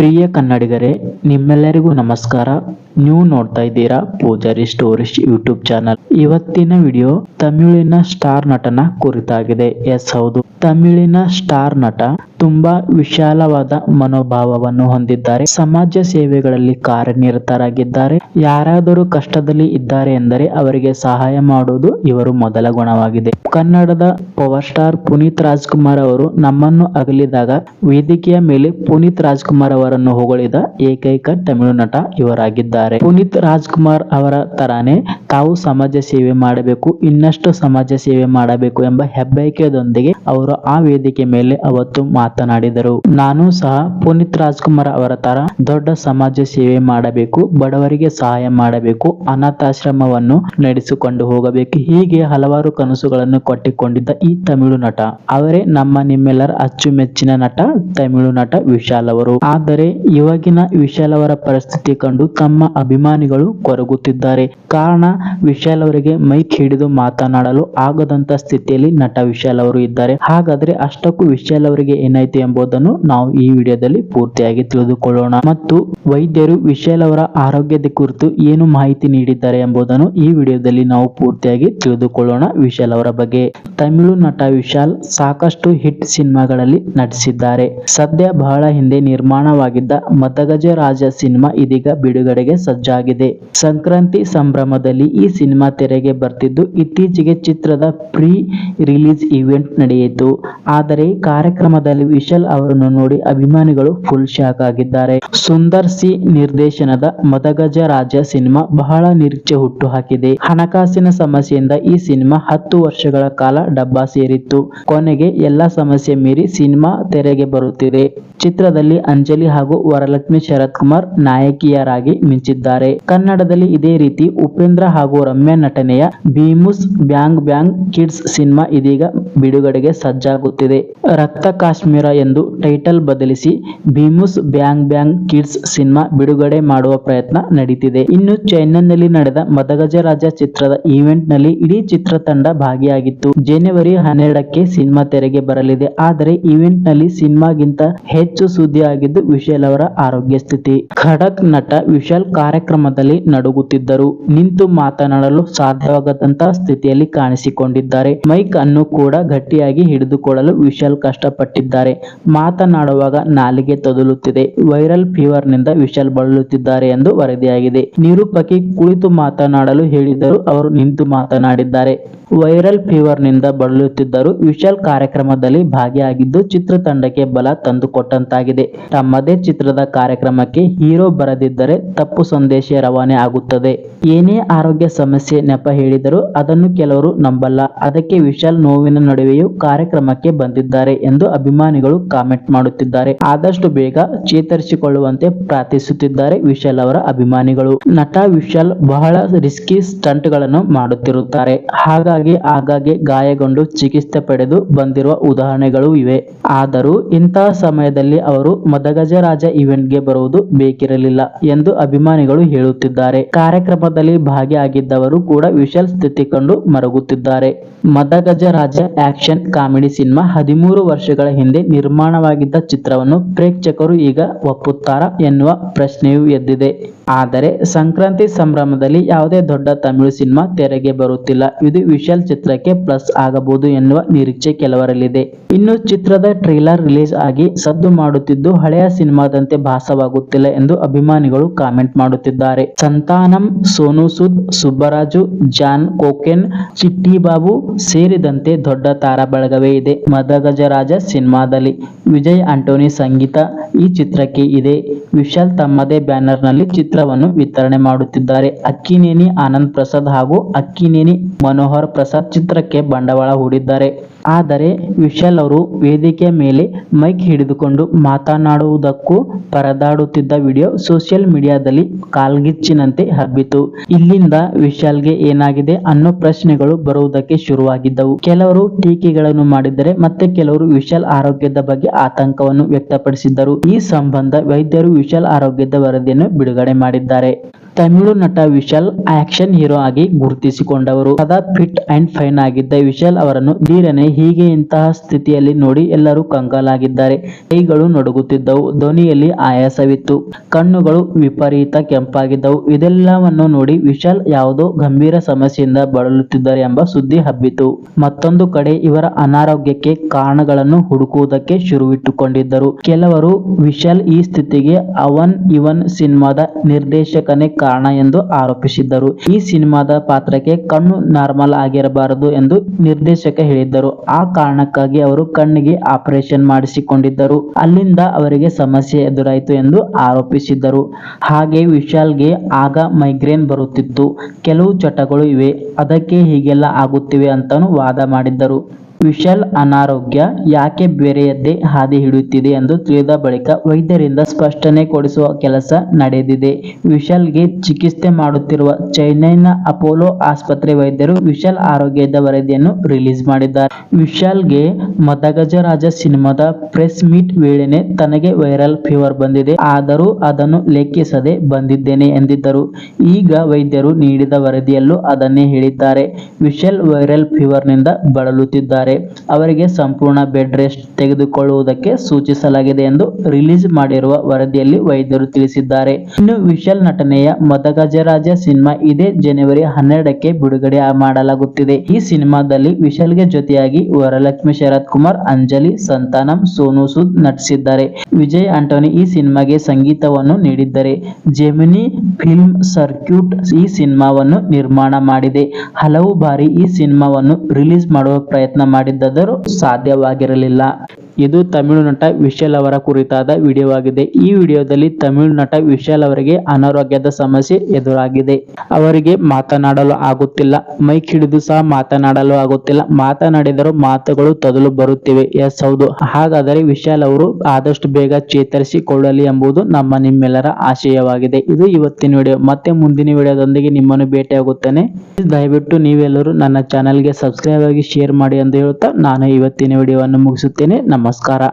ಪ್ರಿಯ ಕನ್ನಡಿಗರೇ ನಿಮ್ಮೆಲ್ಲರಿಗೂ ನಮಸ್ಕಾರ. ನೀವು ನೋಡ್ತಾ ಇದ್ದೀರಾ ಪೂಜಾರಿ ಸ್ಟೋರೀಸ್ ಯೂಟ್ಯೂಬ್ ಚಾನಲ್. ಇವತ್ತಿನ ವಿಡಿಯೋ ತಮಿಳಿನ ಸ್ಟಾರ್ ನಟನ ಕುರಿತಾಗಿದೆ. ಎಸ್, ಹೌದು. ತಮಿಳಿನ ಸ್ಟಾರ್ ನಟ ತುಂಬಾ ವಿಶಾಲವಾದ ಮನೋಭಾವವನ್ನು ಹೊಂದಿದ್ದಾರೆ. ಸಮಾಜ ಸೇವೆಗಳಲ್ಲಿ ಕಾರ್ಯನಿರತರಾಗಿದ್ದಾರೆ. ಯಾರಾದರೂ ಕಷ್ಟದಲ್ಲಿ ಇದ್ದಾರೆ ಎಂದರೆ ಅವರಿಗೆ ಸಹಾಯ ಮಾಡುವುದು ಇವರು ಮೊದಲ ಗುಣವಾಗಿದೆ. ಕನ್ನಡದ ಪವರ್ ಸ್ಟಾರ್ ಪುನೀತ್ ರಾಜ್ಕುಮಾರ್ ಅವರು ನಮ್ಮನ್ನು ಅಗಲಿದಾಗ ವೇದಿಕೆಯ ಮೇಲೆ ಪುನೀತ್ ರಾಜ್ಕುಮಾರ್ ಅವರನ್ನು ಹೊಗಳಿದ ಏಕೈಕ ತಮಿಳು ನಟ ಇವರಾಗಿದ್ದಾರೆ. ಪುನೀತ್ ರಾಜ್ಕುಮಾರ್ ಅವರ ತರಾನೇ ತಾವು ಸಮಾಜ ಸೇವೆ ಮಾಡಬೇಕು, ಇನ್ನಷ್ಟು ಸಮಾಜ ಸೇವೆ ಮಾಡಬೇಕು ಎಂಬ ಹೆಬ್ಬಯಕೆಯೊಂದಿಗೆ ಅವರು ಆ ವೇದಿಕೆ ಮೇಲೆ ಅವತ್ತು ಮಾತನಾಡಿದರು. ನಾನು ಸಹ ಪುನೀತ್ ರಾಜ್ಕುಮಾರ್ ಅವರ ತರ ದೊಡ್ಡ ಸಮಾಜ ಸೇವೆ ಮಾಡಬೇಕು, ಬಡವರಿಗೆ ಸಹಾಯ ಮಾಡಬೇಕು, ಅನಾಥಾಶ್ರಮವನ್ನು ನಡೆಸಿಕೊಂಡು ಹೋಗಬೇಕು, ಹೀಗೆ ಹಲವಾರು ಕನಸುಗಳನ್ನು ಕೊಟ್ಟಿಕೊಂಡಿದ್ದ ಈ ತಮಿಳು ನಟ. ಅವರೇ ನಮ್ಮ ನಿಮ್ಮೆಲ್ಲರ ಅಚ್ಚುಮೆಚ್ಚಿನ ನಟ, ತಮಿಳು ನಟ ವಿಶಾಲ್ ಅವರು. ಆದರೆ ಇವಾಗಿನ ವಿಶಾಲ್ ಅವರ ಪರಿಸ್ಥಿತಿ ಕಂಡು ತಮ್ಮ ಅಭಿಮಾನಿಗಳು ಕೊರಗುತ್ತಿದ್ದಾರೆ. ಕಾರಣ, ವಿಶಾಲ್ ಅವರಿಗೆ ಮೈಕ್ ಹಿಡಿದು ಮಾತನಾಡಲು ಆಗದಂತ ಸ್ಥಿತಿಯಲ್ಲಿ ನಟ ವಿಶಾಲ್ ಅವರು ಇದ್ದಾರೆ. ಹಾಗಾದ್ರೆ ಅಷ್ಟಕ್ಕೂ ವಿಶಾಲ್ ಅವರಿಗೆ ಏನಾಯ್ತು ಎಂಬುದನ್ನು ನಾವು ಈ ವಿಡಿಯೋದಲ್ಲಿ ಪೂರ್ತಿಯಾಗಿ ತಿಳಿದುಕೊಳ್ಳೋಣ. ಮತ್ತು ವೈದ್ಯರು ವಿಶಾಲ್ ಅವರ ಆರೋಗ್ಯದ ಕುರಿತು ಏನು ಮಾಹಿತಿ ನೀಡಿದ್ದಾರೆ ಎಂಬುದನ್ನು ಈ ವಿಡಿಯೋದಲ್ಲಿ ನಾವು ಪೂರ್ತಿಯಾಗಿ ತಿಳಿದುಕೊಳ್ಳೋಣ ವಿಶಾಲ್ ಅವರ ಬಗ್ಗೆ. ತಮಿಳು ನಟ ವಿಶಾಲ್ ಸಾಕಷ್ಟು ಹಿಟ್ ಸಿನಿಮಾಗಳಲ್ಲಿ ನಟಿಸಿದ್ದಾರೆ. ಸದ್ಯ ಬಹಳ ಹಿಂದೆ ನಿರ್ಮಾಣವಾಗಿದ್ದ ಮದಗಜ ರಾಜ ಸಿನಿಮಾ ಇದೀಗ ಬಿಡುಗಡೆಗೆ ಸಜ್ಜಾಗಿದೆ. ಸಂಕ್ರಾಂತಿ ಸಂಭ್ರಮದಲ್ಲಿ ಈ ಸಿನಿಮಾ ತೆರೆಗೆ ಬರ್ತಿದ್ದು ಇತ್ತೀಚೆಗೆ ಚಿತ್ರದ ಪ್ರೀ ರಿಲೀಸ್ ಇವೆಂಟ್ ನಡೆಯಿತು. ಆದರೆ ಕಾರ್ಯಕ್ರಮದಲ್ಲಿ ವಿಶಾಲ್ ಅವರನ್ನು ನೋಡಿ ಅಭಿಮಾನಿಗಳು ಫುಲ್ ಶಾಕ್ ಆಗಿದ್ದಾರೆ. ಸುಂದರ್ ಸಿ ನಿರ್ದೇಶನದ ಮದಗಜ ರಾಜ ಸಿನಿಮಾ ಬಹಳ ನಿರೀಕ್ಷೆ ಹುಟ್ಟು ಹಾಕಿದೆ ಹಣಕಾಸಿನ ಸಮಸ್ಯೆಯಿಂದ ಈ ಸಿನಿಮಾ ಹತ್ತು ವರ್ಷಗಳ ಕಾಲ ಡಬ್ಬಾ ಸೇರಿತ್ತು. ಕೊನೆಗೆ ಎಲ್ಲಾ ಸಮಸ್ಯೆ ಮೀರಿ ಸಿನಿಮಾ ತೆರೆಗೆ ಬರುತ್ತಿದೆ. ಚಿತ್ರದಲ್ಲಿ ಅಂಜಲಿ ಹಾಗೂ ವರಲಕ್ಷ್ಮಿ ಶರತ್ ಕುಮಾರ್ ನಾಯಕಿಯರಾಗಿ ಮಿಂಚಿದ್ದಾರೆ ಕನ್ನಡದಲ್ಲಿ ಇದೇ ರೀತಿ ಉಪೇಂದ್ರ ಹಾಗೂ ರಮ್ಯಾ ನಟನೆಯ Bheemus, bang bang kids cinema ಇದೀಗ ಬಿಡುಗಡೆಗೆ ಸಜ್ಜಾಗುತ್ತಿದೆ. ರಕ್ತ ಕಾಶ್ಮೀರ ಎಂದು ಟೈಟಲ್ ಬದಲಿಸಿ Bheemus, bang bang kids cinema ಬಿಡುಗಡೆ ಮಾಡುವ ಪ್ರಯತ್ನ ನಡೀತಿದೆ. ಇನ್ನು ಚೈನಾನಲ್ಲಿ ನಡೆದ ಮದಗಜ ರಾಜ ಚಿತ್ರದ ಈವೆಂಟ್ನಲ್ಲಿ ಇಡೀ ಚಿತ್ರತಂಡ ಭಾಗಿಯಾಗಿತ್ತು. ಜನವರಿ ಹನ್ನೆರಡಕ್ಕೆ ಸಿನಿಮಾ ತೆರೆಗೆ ಬರಲಿದೆ. ಆದರೆ ಈವೆಂಟ್ನಲ್ಲಿ ಸಿನಿಮಾಗಿಂತ ಹೆಚ್ಚು ಸುದ್ದಿ ಆಗಿದ್ದು ವಿಶಾಲ್ ಅವರ ಆರೋಗ್ಯ ಸ್ಥಿತಿ. ಖಡಕ್ ನಟ ವಿಶಾಲ್ ಕಾರ್ಯಕ್ರಮದಲ್ಲಿ ನಡುಗುತ್ತಿದ್ದರು. ನಿಂತು ಮಾತನಾಡಲು ಸಾಧ್ಯವಾಗದಂತಹ ಸ್ಥಿತಿಯಲ್ಲಿ ಕಾಣಿಸಿಕೊಂಡಿದ್ದಾರೆ. ಮೈಕ್ ಅನ್ನು ಕೂಡ ಗಟ್ಟಿಯಾಗಿ ಹಿಡಿದುಕೊಳ್ಳಲು ವಿಶಾಲ್ ಕಷ್ಟಪಟ್ಟಿದ್ದಾರೆ. ಮಾತನಾಡುವಾಗ ನಾಲಿಗೆ ತದುಲುತ್ತಿದೆ. ವೈರಲ್ ಫೀವರ್ನಿಂದ ವಿಶಾಲ್ ಬಳಲುತ್ತಿದ್ದಾರೆ ಎಂದು ವರದಿಯಾಗಿದೆ. ನಿರೂಪಕಿ ಕುಳಿತು ಮಾತನಾಡಲು ಹೇಳಿದರು ಅವರು ನಿಂತು ಮಾತನಾಡಿದ್ದಾರೆ. ವೈರಲ್ ಫೀವರ್ನಿಂದ ಬಳಲುತ್ತಿದ್ದರು ವಿಶಾಲ್ ಕಾರ್ಯಕ್ರಮದಲ್ಲಿ ಭಾಗಿಯಾಗಿದ್ದು ಚಿತ್ರತಂಡಕ್ಕೆ ಬಲ ತಂದುಕೊಟ್ಟಂತಾಗಿದೆ. ತಮ್ಮದೇ ಚಿತ್ರದ ಕಾರ್ಯಕ್ರಮಕ್ಕೆ ಹೀರೋ ಬರದಿದ್ದರೆ ತಪ್ಪು ಸಂದೇಶ ರವಾನೆ ಆಗುತ್ತದೆ. ಏನೇ ಆರೋಗ್ಯ ಸಮಸ್ಯೆ ನೆಪ ಹೇಳಿದರೂ ಅದನ್ನು ಕೆಲವರು ನಂಬಲ್ಲ. ಅದಕ್ಕೆ ವಿಶಾಲ್ ನೋವಿನ ನಡುವೆಯೂ ಕಾರ್ಯಕ್ರಮಕ್ಕೆ ಬಂದಿದ್ದಾರೆ ಎಂದು ಅಭಿಮಾನಿಗಳು ಕಾಮೆಂಟ್ ಮಾಡುತ್ತಿದ್ದಾರೆ. ಆದಷ್ಟು ಬೇಗ ಚೇತರಿಸಿಕೊಳ್ಳುವಂತೆ ಪ್ರಾರ್ಥಿಸುತ್ತಿದ್ದಾರೆ ವಿಶಾಲ್ ಅವರ ಅಭಿಮಾನಿಗಳು. ನಟ ವಿಶಾಲ್ ಬಹಳ ರಿಸ್ಕಿ ಸ್ಟಂಟ್ಗಳನ್ನು ಮಾಡುತ್ತಿರುತ್ತಾರೆ. ಹಾಗಾಗಿ ಆಗಾಗ್ಗೆ ಗಾಯಗೊಂಡು ಚಿಕಿತ್ಸೆ ಪಡೆದು ಬಂದಿರುವ ಉದಾಹರಣೆಗಳು ಇವೆ. ಆದರೂ ಇಂತಹ ಸಮಯದಲ್ಲಿ ಅವರು ಮದಗಜ ರಾಜ ಇವೆಂಟ್ಗೆ ಬರುವುದು ಬೇಕಿರಲಿಲ್ಲ ಎಂದು ಅಭಿಮಾನಿಗಳು ಹೇಳುತ್ತಿದ್ದಾರೆ. ಕಾರ್ಯಕ್ರಮದಲ್ಲಿ ಭಾಗಿಯಾಗಿದ್ದವರು ಕೂಡ ವಿಶಾಲ್ ಸ್ಥಿತಿ ಕಂಡು ಮರಗುತ್ತಿದ್ದಾರೆ. Madagaja Raja action comedy cinema ಹದಿಮೂರು ವರ್ಷಗಳ ಹಿಂದೆ ನಿರ್ಮಾಣವಾಗಿದ್ದ ಚಿತ್ರವನ್ನು ಪ್ರೇಕ್ಷಕರು ಈಗ ಒಪ್ಪುತ್ತಾರಾ ಎನ್ನುವ ಪ್ರಶ್ನೆಯೂ ಎದ್ದಿದೆ. ಆದರೆ ಸಂಕ್ರಾಂತಿ ಸಂಭ್ರಮದಲ್ಲಿ ಯಾವುದೇ ದೊಡ್ಡ ತಮಿಳು ಸಿನಿಮಾ ತೆರೆಗೆ ಬರುತ್ತಿಲ್ಲ. ಇದು ವಿಶಾಲ್ ಚಿತ್ರಕ್ಕೆ ಪ್ಲಸ್ ಆಗಬಹುದು ಎನ್ನುವ ನಿರೀಕ್ಷೆ ಕೆಲವರಲ್ಲಿದೆ. ಇನ್ನು ಚಿತ್ರದ ಟ್ರೇಲರ್ ರಿಲೀಸ್ ಆಗಿ ಸದ್ದು ಮಾಡುತ್ತಿದ್ದು ಹಳೆಯ ಸಿನಿಮಾದಂತೆ ಭಾಸವಾಗುತ್ತಿಲ್ಲ ಎಂದು ಅಭಿಮಾನಿಗಳು ಕಾಮೆಂಟ್ ಮಾಡುತ್ತಿದ್ದಾರೆ. ಸಂತಾನಂ, ಸೋನು ಸುದ್, ಸುಬ್ಬರಾಜು, ಜಾನ್ ಕೋಕೆನ್, ಚಿಟ್ಟಿ ಬಾಬು ಸೇರಿದಂತೆ ದೊಡ್ಡ ತಾರಾ ಬಳಗವೇ ಇದೆ. ಮದಗಜರಾಜ ಸಿನಿಮಾದಲ್ಲಿ ವಿಜಯ್ ಆಂಟೋನಿ ಸಂಗೀತ ಈ ಚಿತ್ರಕ್ಕೆ ಇದೆ. ವಿಶಾಲ್ ತಮ್ಮದೇ ಬ್ಯಾನರ್ನಲ್ಲಿ ಚಿತ್ರವನ್ನು ವಿತರಣೆ ಮಾಡುತ್ತಿದ್ದಾರೆ. ಅಕ್ಕಿನೇನಿ ಆನಂದ್ ಪ್ರಸಾದ್ ಹಾಗೂ ಅಕ್ಕಿನೇನಿ ಮನೋಹರ್ ಪ್ರಸಾದ್ ಚಿತ್ರಕ್ಕೆ ಬಂಡವಾಳ ಹೂಡಿದ್ದಾರೆ. ಆದರೆ ವಿಶಾಲ್ ಅವರು ವೇದಿಕೆಯ ಮೇಲೆ ಮೈಕ್ ಹಿಡಿದುಕೊಂಡು ಮಾತನಾಡುವುದಕ್ಕೂ ಪರದಾಡುತ್ತಿದ್ದ ವಿಡಿಯೋ ಸೋಷಿಯಲ್ ಮೀಡಿಯಾದಲ್ಲಿ ಕಾಲ್ಗಿಚ್ಚಿನಂತೆ ಹಬ್ಬಿತು. ಇಲ್ಲಿಂದ ವಿಶಾಲ್ಗೆ ಏನಾಗಿದೆ ಅನ್ನೋ ಪ್ರಶ್ನೆಗಳು ಬರುವುದಕ್ಕೆ ಶುರುವಾಗಿದ್ದವು. ಕೆಲವರು ಟೀಕೆಗಳನ್ನು ಮಾಡಿದರೆ ಮತ್ತೆ ಕೆಲವರು ವಿಶಾಲ್ ಆರೋಗ್ಯದ ಬಗ್ಗೆ ಆತಂಕವನ್ನು ವ್ಯಕ್ತಪಡಿಸಿದ್ದರು. ಈ ಸಂಬಂಧ ವೈದ್ಯರು ವಿಶಾಲ್ ಆರೋಗ್ಯದ ವರದಿಯನ್ನು ಬಿಡುಗಡೆ ಮಾಡಿದ್ದಾರೆ ಮಾಡಿದ್ದಾರೆ. ತಮಿಳು ನಟ ವಿಶಾಲ್ ಆಕ್ಷನ್ ಹೀರೋ ಆಗಿ ಗುರುತಿಸಿಕೊಂಡವರು. ಸದಾ ಫಿಟ್ ಅಂಡ್ ಫೈನ್ ಆಗಿದ್ದ ವಿಶಾಲ್ ಅವರನ್ನು ಧೀರನೆ ಹೀಗೆ ಇಂತಹ ಸ್ಥಿತಿಯಲ್ಲಿ ನೋಡಿ ಎಲ್ಲರೂ ಕಂಗಾಲಾಗಿದ್ದಾರೆ. ಕೈಗಳು ನಡುಗುತ್ತಿದ್ದವು, ಧ್ವನಿಯಲ್ಲಿ ಆಯಾಸವಿತ್ತು. ಕಣ್ಣುಗಳು ವಿಪರೀತ ಕೆಂಪಾಗಿದ್ದವು. ಇದೆಲ್ಲವನ್ನು ನೋಡಿ ವಿಶಾಲ್ ಯಾವುದೋ ಗಂಭೀರ ಸಮಸ್ಯೆಯಿಂದ ಬಳಲುತ್ತಿದ್ದಾರೆ ಎಂಬ ಸುದ್ದಿ ಹಬ್ಬಿತು. ಮತ್ತೊಂದು ಕಡೆ ಇವರ ಅನಾರೋಗ್ಯಕ್ಕೆ ಕಾರಣಗಳನ್ನು ಹುಡುಕುವುದಕ್ಕೆ ಶುರುವಿಟ್ಟುಕೊಂಡಿದ್ದರು. ಕೆಲವರು ವಿಶಾಲ್ ಈ ಸ್ಥಿತಿಗೆ ಅವನ್ ಇವನ್ ಸಿನಿಮಾದ ನಿರ್ದೇಶಕನೇ ಕಾರಣ ಎಂದು ಆರೋಪಿಸಿದ್ದರು. ಈ ಸಿನಿಮಾದ ಪಾತ್ರಕ್ಕೆ ಕಣ್ಣು ನಾರ್ಮಲ್ ಆಗಿರಬಾರದು ಎಂದು ನಿರ್ದೇಶಕ ಹೇಳಿದ್ದರು. ಆ ಕಾರಣಕ್ಕಾಗಿ ಅವರು ಕಣ್ಣಿಗೆ ಆಪರೇಷನ್ ಮಾಡಿಸಿಕೊಂಡಿದ್ದರು. ಅಲ್ಲಿಂದ ಅವರಿಗೆ ಸಮಸ್ಯೆ ಎದುರಾಯಿತು ಎಂದು ಆರೋಪಿಸಿದ್ದರು. ಹಾಗೆ ವಿಶಾಲ್ಗೆ ಆಗ ಮೈಗ್ರೇನ್ ಬರುತ್ತಿತ್ತು. ಕೆಲವು ಚಟಗಳು ಇವೆ. ಅದಕ್ಕೆ ಹೀಗೆಲ್ಲ ಆಗುತ್ತಿವೆ ಅಂತಾನು ವಾದ ಮಾಡಿದ್ದರು. ವಿಶಾಲ್ ಅನಾರೋಗ್ಯ ಯಾಕೆ ಬೇರೆಯದ್ದೇ ಹಾದಿ ಹಿಡಿಯುತ್ತಿದೆ ಎಂದು ತಿಳಿದ ಬಳಿಕ ವೈದ್ಯರಿಂದ ಸ್ಪಷ್ಟನೆ ಕೊಡಿಸುವ ಕೆಲಸ ನಡೆದಿದೆ. ವಿಶಾಲ್ಗೆ ಚಿಕಿತ್ಸೆ ಮಾಡುತ್ತಿರುವ ಚೆನ್ನೈನ ಅಪೋಲೋ ಆಸ್ಪತ್ರೆ ವೈದ್ಯರು ವಿಶಾಲ್ ಆರೋಗ್ಯದ ವರದಿಯನ್ನು ರಿಲೀಸ್ ಮಾಡಿದ್ದಾರೆ. ವಿಶಾಲ್ಗೆ ಮದಗಜರಾಜ ಸಿನಿಮಾದ ಪ್ರೆಸ್ ಮೀಟ್ ವೇಳೆನೆ ತನಗೆ ವೈರಲ್ ಫೀವರ್ ಬಂದಿದೆ. ಆದರೂ ಅದನ್ನು ಲೆಕ್ಕಿಸದೆ ಬಂದಿದ್ದೇನೆ ಎಂದಿದ್ದರು. ಈಗ ವೈದ್ಯರು ನೀಡಿದ ವರದಿಯಲ್ಲೂ ಅದನ್ನೇ ಹೇಳಿದ್ದಾರೆ. ವಿಶಾಲ್ ವೈರಲ್ ಫೀವರ್ನಿಂದ ಬಳಲುತ್ತಿದ್ದಾರೆ. ಅವರಿಗೆ ಸಂಪೂರ್ಣ ಬೆಡ್ ರೆಸ್ಟ್ ತೆಗೆದುಕೊಳ್ಳುವುದಕ್ಕೆ ಸೂಚಿಸಲಾಗಿದೆ ಎಂದು ರಿಲೀಸ್ ಮಾಡಿರುವ ವರದಿಯಲ್ಲಿ ವೈದ್ಯರು ತಿಳಿಸಿದ್ದಾರೆ. ಇನ್ನು ವಿಶಾಲ್ ನಟನೆಯ ಮದಗಜರಾಜ ಸಿನಿಮಾ ಇದೇ ಜನವರಿ ಹನ್ನೆರಡಕ್ಕೆ ಬಿಡುಗಡೆ ಮಾಡಲಾಗುತ್ತಿದೆ. ಈ ಸಿನಿಮಾದಲ್ಲಿ ವಿಶಾಲ್ಗೆ ಜೊತೆಯಾಗಿ ವರಲಕ್ಷ್ಮಿ ಶರತ್ ಕುಮಾರ್, ಅಂಜಲಿ, ಸಂತಾನಂ, ಸೋನು ಸೂದ್ ನಟಿಸಿದ್ದಾರೆ. ವಿಜಯ್ ಆಂಟೋನಿ ಈ ಸಿನಿಮಾಗೆ ಸಂಗೀತವನ್ನು ನೀಡಿದ್ದಾರೆ. ಜೆಮಿನಿ ಫಿಲ್ಮ್ ಸರ್ಕ್ಯೂಟ್ ಈ ಸಿನಿಮಾವನ್ನು ನಿರ್ಮಾಣ ಮಾಡಿದೆ. ಹಲವು ಬಾರಿ ಈ ಸಿನಿಮಾವನ್ನು ರಿಲೀಸ್ ಮಾಡುವ ಪ್ರಯತ್ನ ಮಾಡಿದ್ದಾದರೂ ಸಾಧ್ಯವಾಗಿರಲಿಲ್ಲ. ಇದು ತಮಿಳು ನಟ ವಿಶಾಲ್ ಅವರ ಕುರಿತಾದ ವಿಡಿಯೋ ಆಗಿದೆ ಈ ವಿಡಿಯೋದಲ್ಲಿ ತಮಿಳು ನಟ ವಿಶಾಲ್ ಅವರಿಗೆ ಅನಾರೋಗ್ಯದ ಸಮಸ್ಯೆ ಎದುರಾಗಿದೆ. ಅವರಿಗೆ ಮಾತನಾಡಲು ಆಗುತ್ತಿಲ್ಲ. ಮೈಕ್ ಹಿಡಿದು ಸಹ ಮಾತನಾಡಲು ಆಗುತ್ತಿಲ್ಲ. ಮಾತನಾಡಿದರೂ ಮಾತುಗಳು ತದಲು ಬರುತ್ತಿವೆ. ಎಸ್, ಹೌದು. ಹಾಗಾದರೆ ವಿಶಾಲ್ ಅವರು ಆದಷ್ಟು ಬೇಗ ಚೇತರಿಸಿಕೊಳ್ಳಲಿ ಎಂಬುದು ನಮ್ಮ ನಿಮ್ಮೆಲ್ಲರ ಆಶಯವಾಗಿದೆ. ಇದು ಇವತ್ತಿನ ವಿಡಿಯೋ. ಮತ್ತೆ ಮುಂದಿನ ವಿಡಿಯೋದೊಂದಿಗೆ ನಿಮ್ಮನ್ನು ಭೇಟಿಯಾಗುತ್ತೇನೆ. ದಯವಿಟ್ಟು ನೀವೆಲ್ಲರೂ ನನ್ನ ಚಾನಲ್ಗೆ ಸಬ್ಸ್ಕ್ರೈಬ್ ಆಗಿ ಶೇರ್ ಮಾಡಿ ಎಂದು ಹೇಳುತ್ತಾ ನಾನು ಇವತ್ತಿನ ವಿಡಿಯೋವನ್ನು ಮುಗಿಸುತ್ತೇನೆ. ನಮಸ್ಕಾರ.